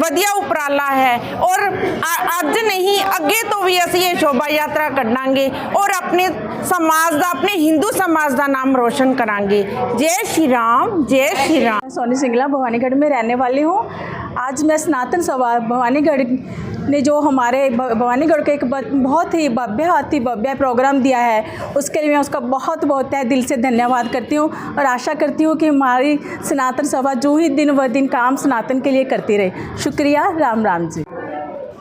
ਵਧੀਆ ਉਪਰਾਲਾ ਹੈ ਔਰ ਅ- ਅੱਜ ਨਹੀਂ ਅੱਗੇ ਤੋਂ ਵੀ ਅਸੀਂ ਇਹ ਸ਼ੋਭਾ ਯਾਤਰਾ ਕੱਢਾਂਗੇ ਔਰ ਆਪਣੇ ਸਮਾਜ ਦਾ ਆਪਣੇ ਹਿੰਦੂ ਸਮਾਜ ਦਾ ਨਾਮ ਰੋਸ਼ਨ ਕਰਾਂਗੇ ਜੈ ਸ਼੍ਰੀ ਰਾਮ ਜੈ ਸ਼੍ਰੀ ਰਾਮ मैं सोनी सिंगला भवानीगढ़ में रहने वाली हूँ आज मैं स्नातन सभा, भवानीगढ़ ने जो हमारे भवानीगढ़ को एक बहुत ही भव्य अति भव्य प्रोग्राम दिया है, उसके लिए मैं उसका बहुत बहुत तय दिल से धन्यवाद करती हूँ और आशा करती हूँ कि हमारी सनातन सभा जो ही दिन व दिन काम सनातन के लिए करती रहे। शुक्रिया, राम राम जी।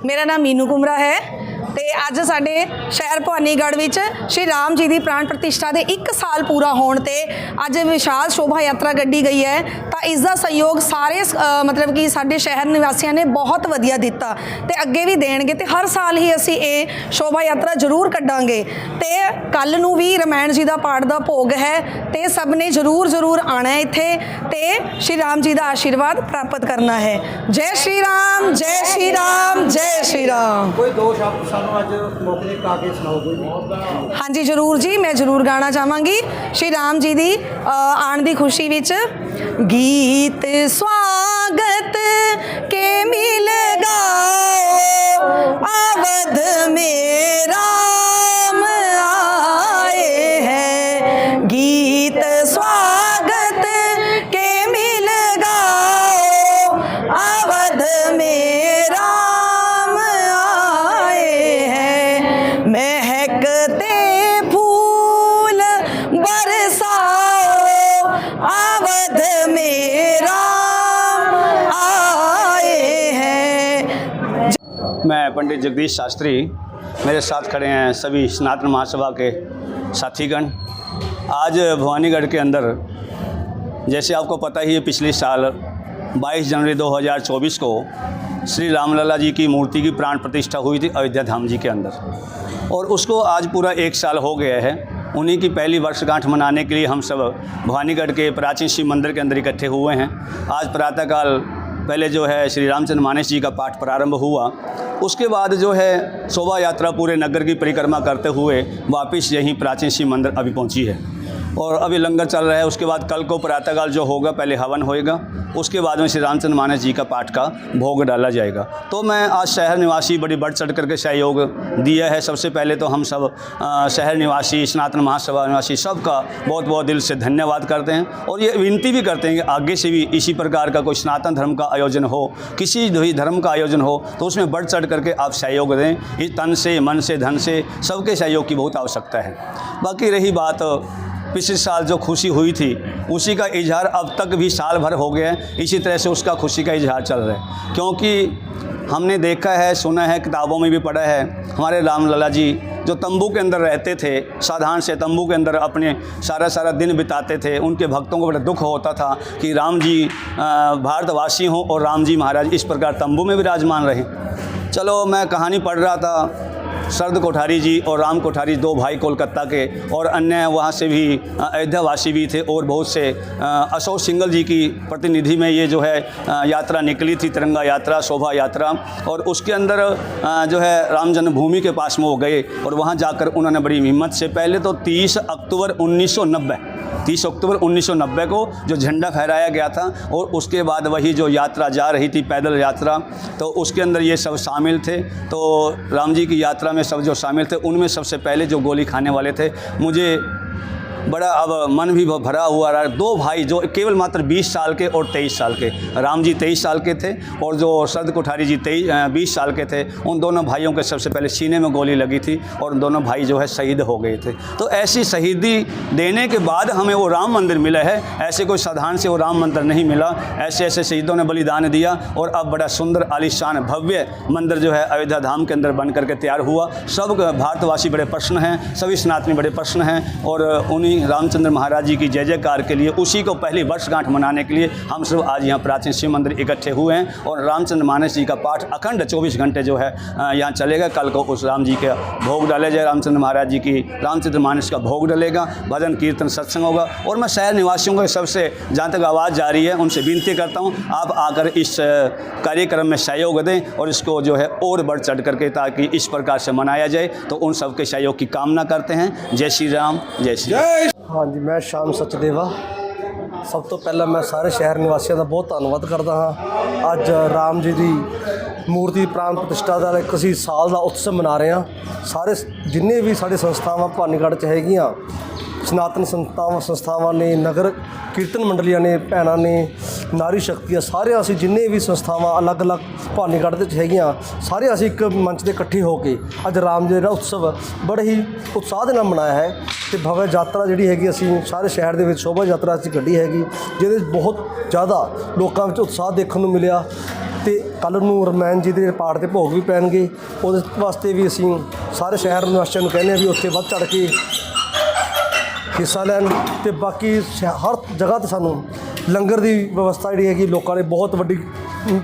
मेरा नाम मीनू कुमरा है। ਤੇ ਅੱਜ ਸਾਡੇ ਸ਼ਹਿਰ ਭਵਾਨੀਗੜ੍ਹ ਵਿੱਚ ਸ਼੍ਰੀ ਰਾਮ ਜੀ ਦੀ ਪ੍ਰਾਣ ਪ੍ਰਤਿਸ਼ਠਾ ਦੇ 1 ਸਾਲ ਪੂਰਾ ਹੋਣ ਤੇ ਅੱਜ ਵਿਸ਼ਾਲ ਸ਼ੋਭਾ ਯਾਤਰਾ ਕੱਢੀ ਗਈ ਹੈ। ਤਾਂ ਇਸ ਦਾ ਸਹਿਯੋਗ ਸਾਰੇ ਮਤਲਬ ਕਿ ਸਾਡੇ ਸ਼ਹਿਰ ਨਿਵਾਸੀਆਂ ਨੇ ਬਹੁਤ ਵਧੀਆ ਦਿੱਤਾ ਤੇ ਅੱਗੇ ਵੀ ਦੇਣਗੇ ਤੇ ਹਰ ਸਾਲ ਹੀ ਅਸੀਂ ਇਹ ਸ਼ੋਭਾ ਯਾਤਰਾ ਜ਼ਰੂਰ ਕੱਢਾਂਗੇ। ਤੇ ਕੱਲ ਨੂੰ ਵੀ ਰਮਾਇਣ ਜੀ ਦਾ ਪਾਠ ਦਾ ਭੋਗ ਹੈ ਤੇ ਸਭ ਨੇ ਜ਼ਰੂਰ ਜ਼ਰੂਰ ਆਣਾ ਹੈ ਇੱਥੇ ਤੇ ਸ਼੍ਰੀ ਰਾਮ ਜੀ ਦਾ ਆਸ਼ੀਰਵਾਦ ਪ੍ਰਾਪਤ ਕਰਨਾ ਹੈ। ਜੈ ਸ਼੍ਰੀ ਰਾਮ, ਜੈ ਸ਼੍ਰੀ ਰਾਮ, ਜੈ ਸ਼੍ਰੀ ਰਾਮ। ਕੋਈ ਦੋ ਸ਼ਬਦ ਸਾਨੂੰ ਅੱਜ ਮੌਕੇ ਤੇ ਕੇ ਸੁਣਾਓ ਕੋਈ ਵੀ? ਹਾਂਜੀ ਜ਼ਰੂਰ ਜੀ ਮੈਂ ਜ਼ਰੂਰ ਗਾਣਾ ਚਾਹਾਂਗੀ। ਸ਼੍ਰੀ ਰਾਮ ਜੀ ਦੀ ਅ, ਆਉਣ ਦੀ ਖੁਸ਼ੀ ਵਿੱਚ ਗੀਤ ਸਵਾਗਤ पंडित जगदीश शास्त्री मेरे साथ खड़े हैं सभी सनातन महासभा के साथीगण। आज भवानीगढ़ के अंदर, जैसे आपको पता ही है, पिछले साल 22 जनवरी 2024 को श्री रामलला जी की मूर्ति की प्राण प्रतिष्ठा हुई थी अयोध्या धाम जी के अंदर। और उसको आज पूरा एक साल हो गया है। उन्हीं की पहली वर्षगांठ मनाने के लिए हम सब भवानीगढ़ के प्राचीन शिव मंदिर के अंदर इकट्ठे हुए हैं। आज प्रातःकाल पहले जो है श्री रामचंद्र मानस जी का पाठ प्रारंभ हुआ उसके बाद जो है शोभा यात्रा पूरे नगर की परिक्रमा करते हुए वापस यहीं प्राचीन शिव मंदिर अभी पहुंची है और अभी लंगर चल रहा है उसके बाद कल को प्रातःकाल जो होगा पहले हवन होएगा उसके बाद में श्री रामचंद्र मानस जी का पाठ का भोग डाला जाएगा। तो मैं आज शहर निवासी बड़ी बढ़ चढ़ करके सहयोग दिया है। सबसे पहले तो हम सब अ, शहर निवासी स्नातन महासभा निवासी सबका बहुत बहुत दिल से धन्यवाद करते हैं और ये विनती भी करते हैं कि आगे से भी इसी प्रकार का कोई स्नातन धर्म का आयोजन हो किसी भी धर्म का आयोजन हो तो उसमें बढ़ चढ़ करके आप सहयोग दें। इस तन से मन से धन से सबके सहयोग की बहुत आवश्यकता है। बाकी रही बात पिछले साल जो खुशी हुई थी, उसी का इजहार अब तक भी साल भर हो गया है। इसी तरह से उसका खुशी का इजहार चल रहा है। क्योंकि हमने देखा है, सुना है, किताबों में भी पढ़ा है, हमारे राम लला जी जो तंबू के अंदर रहते थे, साधारण से तंबू के अंदर अपने सारा सारा दिन बिताते थे, उनके भक्तों को बड़ा दुख होता था कि राम जी भारतवासी हों और राम जी महाराज इस प्रकार तंबू में विराजमान रहे। चलो, मैं कहानी पढ़ रहा था शरद कोठारी जी और राम कोठारी दो भाई कोलकाता के और अन्य वहाँ से भी अयोध्यावासी भी थे और बहुत से अशोक सिंगल जी की प्रतिनिधि में ये जो है यात्रा निकली थी, तिरंगा यात्रा, शोभा यात्रा और उसके अंदर जो है राम जन्मभूमि के पास में वो गए और वहाँ जाकर उन्होंने बड़ी हिम्मत से, पहले तो 30 अक्टूबर 1990 30 अक्टूबर 1990 को जो झंडा फहराया गया था और उसके बाद वही जो यात्रा जा रही थी, पैदल यात्रा तो उसके अंदर ये सब शामिल थे। तो राम जी की यात्रा में सब जो शामिल थे, उनमें सबसे पहले जो गोली खाने वाले थे, मुझे बड़ा अब मन भी भरा हुआ रहा। दो भाई जो केवल मात्र 20 साल के और 23 साल के, राम जी 23 साल के थे और जो शरद कोठारी जी तेईस बीस साल के थे, उन दोनों भाइयों के सबसे पहले सीने में गोली लगी थी और दोनों भाई जो है शहीद हो गए थे। तो ऐसी शहीदी देने के बाद हमें वो राम मंदिर मिला है। ऐसे कोई साधारण से वो राम मंदिर नहीं मिला। ऐसे ऐसे शहीदों ने बलिदान दिया और अब बड़ा सुंदर, आलिशान, भव्य मंदिर जो है अयोध्या धाम के अंदर बन करके तैयार हुआ। सब भारतवासी बड़े प्रश्न हैं, सभी स्नातनी बड़े प्रश्न हैं और उन्हीं रामचंद्र महाराज जी की जय जयकार के लिए, उसी को पहली वर्षगांठ मनाने के लिए हम सब आज यहाँ प्राचीन शिव मंदिर इकट्ठे हुए हैं और रामचंद्र मानस जी का पाठ अखंड 24 घंटे जो है यहाँ चलेगा। कल को उस राम जी का भोग डाले जाए, रामचंद्र महाराज जी की, रामचंद्र मानस का भोग डलेगा, भजन, कीर्तन, सत्संग होगा। और मैं शहर निवासियों को सबसे, जहाँ तक आवाज़ जा रही है, उनसे विनती करता हूँ, आप आकर इस कार्यक्रम में सहयोग दें और इसको जो है और बढ़ चढ़ करके ताकि इस प्रकार से मनाया जाए। तो उन सबके सहयोग की कामना करते हैं। जय श्री राम, जय श्री ਹਾਂਜੀ, ਮੈਂ ਸ਼ਾਮ ਸਚਦੇਵਾ। ਸਭ ਤੋਂ ਪਹਿਲਾਂ ਮੈਂ ਸਾਰੇ ਸ਼ਹਿਰ ਨਿਵਾਸੀਆਂ ਦਾ ਬਹੁਤ ਧੰਨਵਾਦ ਕਰਦਾ ਹਾਂ। ਅੱਜ ਰਾਮ ਜੀ ਦੀ ਮੂਰਤੀ ਪ੍ਰਾਣ ਪ੍ਰਤਿਸ਼ਠਾ ਦਾ ਇੱਕ ਅਸੀਂ ਸਾਲ ਦਾ ਉਤਸਵ ਮਨਾ ਰਹੇ ਹਾਂ। ਸਾਰੇ ਜਿੰਨੇ ਵੀ ਸਾਡੇ ਸੰਸਥਾਵਾਂ ਭਾਨੀਗੜ੍ਹ 'ਚ ਹੈਗੀਆਂ ਸਨਾਤਨ ਸੰਸਥਾਵਾਂ ਸੰਸਥਾਵਾਂ ਨੇ, ਨਗਰ ਕੀਰਤਨ ਮੰਡਲੀਆਂ ਨੇ, ਭੈਣਾਂ ਨੇ, ਨਾਰੀ ਸ਼ਕਤੀਆਂ ਆ ਸਾਰੇ ਅਸੀਂ ਜਿੰਨੇ ਵੀ ਸੰਸਥਾਵਾਂ ਅਲੱਗ-ਅਲੱਗ ਭਾਨੀਗੜ੍ਹ ਦੇ ਵਿੱਚ ਹੈਗੀਆਂ ਸਾਰੇ ਅਸੀਂ ਇੱਕ ਮੰਚ ਤੇ ਇਕੱਠੇ ਹੋ ਕੇ ਅੱਜ ਰਾਮ ਜੀ ਦਾ ਉਤਸਵ ਬੜੇ ਹੀ ਉਤਸ਼ਾਹ ਦੇ ਨਾਲ ਮਨਾਇਆ ਹੈ ਤੇ ਭਵਯ ਯਾਤਰਾ ਜਿਹੜੀ ਹੈਗੀ ਅਸੀਂ ਸਾਰੇ ਸ਼ਹਿਰ ਦੇ ਵਿੱਚ ਸ਼ੋਭਾ ਯਾਤਰਾ ਅਸੀਂ ਕੱਢੀ ਹੈਗੀ, ਜਿਹਦੇ ਵਿੱਚ ਬਹੁਤ ਜ਼ਿਆਦਾ ਲੋਕਾਂ ਵਿੱਚ ਉਤਸ਼ਾਹ ਦੇਖਣ ਨੂੰ ਮਿਲਿਆ ਤੇ ਕੱਲ ਨੂੰ ਰਮਾਇਣ ਜੀ ਦੇ ਪਾਠ 'ਤੇ ਭੋਗ ਵੀ ਪੈਣਗੇ, ਉਹਦੇ ਵਾਸਤੇ ਵੀ ਅਸੀਂ ਸਾਰੇ ਸ਼ਹਿਰ ਨਿਵਾਸੀਆਂ ਨੂੰ ਕਹਿੰਦੇ ਆ ਵੀ ਉੱਥੇ ਵੱਧ ਚੜ ਕੇ ਹਿੱਸਾ ਲੈਣ ਤੇ ਬਾਕੀ ਸ਼- ਹਰ ਜਗ੍ਹਾ ਤੇ ਸਾਨੂੰ ਲੰਗਰ ਦੀ ਵਿਵਸਥਾ ਜਿਹੜੀ ਹੈਗੀ, ਲੋਕਾਂ ਨੇ ਬਹੁਤ ਵੱਡੀ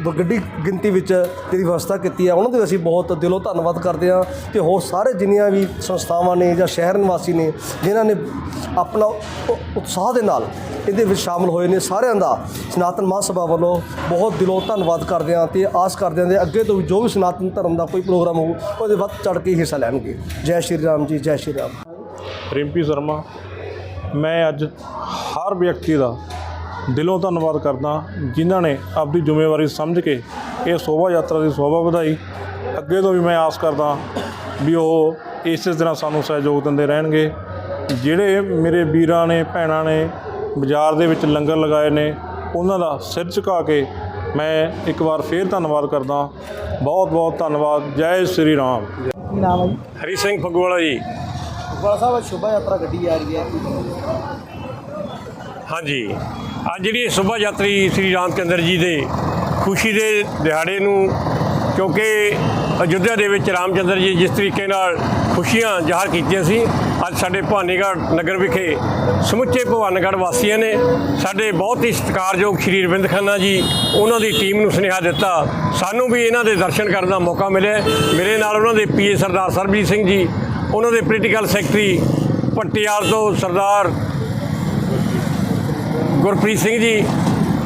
ਵੱਡੀ ਗਿਣਤੀ ਵਿੱਚ ਜਿਹੜੀ ਵਿਵਸਥਾ ਕੀਤੀ ਹੈ। ਉਹਨਾਂ ਦੇ ਅਸੀਂ ਬਹੁਤ ਦਿਲੋਂ ਧੰਨਵਾਦ ਕਰਦੇ ਹਾਂ ਤੇ ਹੋਰ ਸਾਰੇ ਜਿੰਨੀਆਂ ਵੀ ਸੰਸਥਾਵਾਂ ਨੇ ਜਾਂ ਸ਼ਹਿਰ ਨਿਵਾਸੀ ਨੇ, ਜਿਨ੍ਹਾਂ ਨੇ ਆਪਣਾ ਉਤਸ਼ਾਹ ਦੇ ਨਾਲ ਇਹਦੇ ਵਿੱਚ ਸ਼ਾਮਲ ਹੋਏ ਨੇ, ਸਾਰਿਆਂ ਦਾ ਸਨਾਤਨ ਮਹਾਸਭਾ ਵੱਲੋਂ ਬਹੁਤ ਦਿਲੋਂ ਧੰਨਵਾਦ ਕਰਦੇ ਹਾਂ ਤੇ ਆਸ ਕਰਦੇ ਹਾਂ ਦੇ ਅੱਗੇ ਤੋਂ ਵੀ ਜੋ ਵੀ ਸਨਾਤਨ ਧਰਮ ਦਾ ਕੋਈ ਪ੍ਰੋਗਰਾਮ ਹੋਊ, ਉਹਦੇ ਵੱਧ ਚੜ ਕੇ ਹਿੱਸਾ ਲੈਣਗੇ। ਜੈ ਸ਼੍ਰੀ ਰਾਮ ਜੀ, ਜੈ ਸ਼੍ਰੀ ਰਾਮ। ਰਿੰਪੀ ਸ਼ਰਮਾ। ਮੈਂ ਅੱਜ ਹਰ ਵਿਅਕਤੀ ਦਾ ਦਿਲੋਂ ਧੰਨਵਾਦ ਕਰਦਾ ਜਿਨ੍ਹਾਂ ਨੇ ਆਪਣੀ ਜ਼ਿੰਮੇਵਾਰੀ ਸਮਝ ਕੇ ਇਹ ਸ਼ੋਭਾ ਯਾਤਰਾ ਦੀ ਸ਼ੋਭਾ ਵਧਾਈ। ਅੱਗੇ ਤੋਂ ਵੀ ਮੈਂ ਆਸ ਕਰਦਾ ਵੀ ਉਹ ਇਸੇ ਤਰ੍ਹਾਂ ਸਾਨੂੰ ਸਹਿਯੋਗ ਦਿੰਦੇ ਰਹਿਣਗੇ। ਜਿਹੜੇ ਮੇਰੇ ਵੀਰਾਂ ਨੇ ਭੈਣਾਂ ਨੇ ਬਾਜ਼ਾਰ ਦੇ ਵਿੱਚ ਲੰਗਰ ਲਗਾਏ ਨੇ ਉਹਨਾਂ ਦਾ ਸਿਰ ਝੁਕਾ ਕੇ ਮੈਂ ਇੱਕ ਵਾਰ ਫੇਰ ਧੰਨਵਾਦ ਕਰਦਾ ਬਹੁਤ ਬਹੁਤ ਧੰਨਵਾਦ। ਜੈ ਸ਼੍ਰੀ ਰਾਮ। ਨਾਮ ਹੈ ਹਰੀ ਸਿੰਘ ਫਗਵਾਲਾ ਜੀ। ਗੁਰਦੁਆਰਾ ਸਾਹਿਬ ਸ਼ੋਭਾ ਯਾਤਰਾ ਕੱਢੀ ਜਾ ਰਹੀ ਹੈ। ਹਾਂਜੀ। ਅੱਜ ਜਿਹੜੀ ਸ਼ੋਭਾ ਯਾਤਰੀ ਸ੍ਰੀ ਰਾਮਚੰਦਰ ਜੀ ਦੇ ਖੁਸ਼ੀ ਦੇ ਦਿਹਾੜੇ ਨੂੰ, ਕਿਉਂਕਿ ਅਯੁੱਧਿਆ ਦੇ ਵਿੱਚ ਰਾਮਚੰਦਰ ਜੀ ਜਿਸ ਤਰੀਕੇ ਨਾਲ ਖੁਸ਼ੀਆਂ ਜ਼ਾਹਰ ਕੀਤੀਆਂ ਸੀ, ਅੱਜ ਸਾਡੇ ਭਵਾਨੀਗੜ੍ਹ ਨਗਰ ਵਿਖੇ ਸਮੁੱਚੇ ਭਵਾਨੀਗੜ੍ਹ ਵਾਸੀਆਂ ਨੇ ਸਾਡੇ ਬਹੁਤ ਹੀ ਸਤਿਕਾਰਯੋਗ ਸ਼੍ਰੀ ਰਵਿੰਦ ਖੰਨਾ ਜੀ, ਉਹਨਾਂ ਦੀ ਟੀਮ ਨੂੰ ਸੁਨੇਹਾ ਦਿੱਤਾ। ਸਾਨੂੰ ਵੀ ਇਹਨਾਂ ਦੇ ਦਰਸ਼ਨ ਕਰਨ ਦਾ ਮੌਕਾ ਮਿਲਿਆ। ਮੇਰੇ ਨਾਲ ਉਹਨਾਂ ਦੇ ਪੀਏ ਸਰਦਾਰ ਸਰਬਜੀਤ ਸਿੰਘ ਜੀ ਉਹਨਾਂ ਦੇ ਪੋਲੀਟੀਕਲ ਸੈਕਟਰੀ ਪੱਟੀਆਲ ਤੋਂ ਸਰਦਾਰ ਗੁਰਪ੍ਰੀਤ ਸਿੰਘ ਜੀ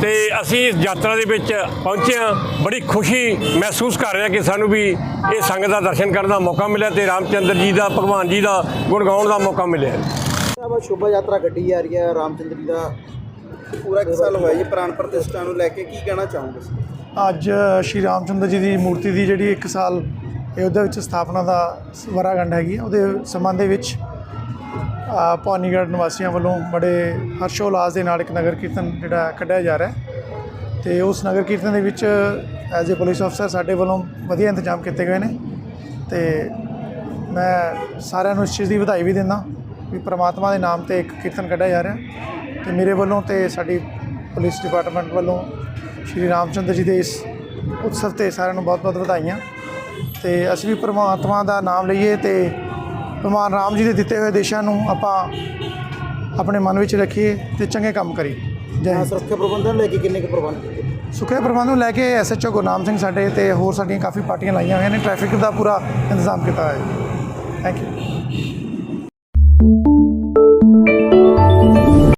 ਤੇ ਅਸੀਂ ਇਸ ਯਾਤਰਾ ਦੇ ਵਿੱਚ ਪਹੁੰਚੇ ਹਾਂ। ਬੜੀ ਖੁਸ਼ੀ ਮਹਿਸੂਸ ਕਰ ਰਹੇ ਹਾਂ ਕਿ ਸਾਨੂੰ ਵੀ ਇਹ ਸੰਗਤ ਦਾ ਦਰਸ਼ਨ ਕਰਨ ਦਾ ਮੌਕਾ ਮਿਲਿਆ ਤੇ ਰਾਮਚੰਦਰ ਜੀ ਦਾ ਭਗਵਾਨ ਜੀ ਦਾ ਗੁਣ ਗਾਉਣ ਦਾ ਮੌਕਾ ਮਿਲਿਆ। ਸ਼ੋਭਾ ਯਾਤਰਾ ਕੱਢੀ ਜਾ ਰਹੀ ਹੈ ਰਾਮਚੰਦਰ ਜੀ ਦਾ। ਪੂਰਾ ਇੱਕ ਸਾਲ ਹੋਇਆ ਜੀ ਪ੍ਰਾਣ ਪ੍ਰਤਿਸ਼ਠਾ ਨੂੰ ਲੈ ਕੇ। ਕੀ ਕਹਿਣਾ ਚਾਹੋਗੇ? ਅੱਜ ਸ਼੍ਰੀ ਰਾਮਚੰਦਰ ਜੀ ਦੀ ਮੂਰਤੀ ਦੀ ਜਿਹੜੀ 1 ਸਾਲ ਅਯੋਧਿਆ ਵਿੱਚ ਸਥਾਪਨਾ ਦਾ ਵਰਾਗੰਢ ਹੈਗੀ ਹੈ, ਉਹਦੇ ਸੰਬੰਧ ਦੇ ਵਿੱਚ ਅ, ਭਵਾਨੀਗੜ੍ਹ ਨਿਵਾਸੀਆਂ ਵੱਲੋਂ ਬੜੇ ਹਰਸ਼ੋਲਾਸ ਦੇ ਨਾਲ ਇੱਕ ਨਗਰ ਕੀਰਤਨ ਜਿਹੜਾ ਕੱਢਿਆ ਜਾ ਰਿਹਾ ਹੈ। ਤੇ ਉਸ ਨਗਰ ਕੀਰਤਨ ਦੇ ਵਿੱਚ ਐਜ਼ ਅ ਪੁਲਿਸ ਅਫਸਰ ਸਾਡੇ ਵੱਲੋਂ ਵਧੀਆ ਇੰਤਜ਼ਾਮ ਕੀਤੇ ਗਏ ਨੇ। ਤੇ ਮੈਂ ਸਾਰਿਆਂ ਨੂੰ ਇਸ ਚੀਜ਼ ਦੀ ਵਧਾਈ ਵੀ ਦਿੰਦਾ ਵੀ ਪ੍ਰਮਾਤਮਾ ਦੇ ਨਾਮ ਤੇ ਇੱਕ ਕੀਰਤਨ ਕੱਢਿਆ ਜਾ ਰਿਹਾ ਤੇ ਮੇਰੇ ਵੱਲੋਂ ਤੇ ਸਾਡੀ ਪੁਲਿਸ ਡਿਪਾਰਟਮੈਂਟ ਵੱਲੋਂ ਸ਼੍ਰੀ ਰਾਮਚੰਦਰ ਜੀ ਦੇ ਇਸ ਉਤਸਵ ਤੇ ਸਾਰਿਆਂ ਨੂੰ ਬਹੁਤ-ਬਹੁਤ ਵਧਾਈਆਂ। ਤੇ ਅਸੀਂ ਵੀ ਪ੍ਰਮਾਤਮਾ ਦਾ ਨਾਮ ਲਈਏ ਤੇ ਭਗਵਾਨ ਰਾਮ ਜੀ ਦੇ ਦਿੱਤੇ ਹੋਏ ਦੇਸ਼ਾਂ ਨੂੰ ਆਪਾਂ ਆਪਣੇ ਮਨ ਵਿੱਚ ਰੱਖੀਏ ਤੇ ਚੰਗੇ ਕੰਮ ਕਰੀਏ। ਜੈ ਹਿੰਦ। ਸੁਰੱਖਿਆ ਪ੍ਰਬੰਧਨ ਲੈ ਕੇ ਕਿੰਨੇ ਕੁ ਪ੍ਰਬੰਧ ਕੀਤੇ? ਸੁਖੇ ਪ੍ਰਬੰਧ ਨੂੰ ਲੈ ਕੇ ਐਸਐਚਓ ਗੁਰਨਾਮ ਸਿੰਘ ਸਾਡੇ ਤੇ ਹੋਰ ਸਾਡੀਆਂ ਕਾਫੀ ਪਾਰਟੀਆਂ ਲਾਈਆਂ ਹੋਈਆਂ ਨੇ ਟ੍ਰੈਫਿਕ ਦਾ ਪੂਰਾ ਇੰਤਜ਼ਾਮ ਕੀਤਾ ਹੋਇਆ ਹੈ। Thank you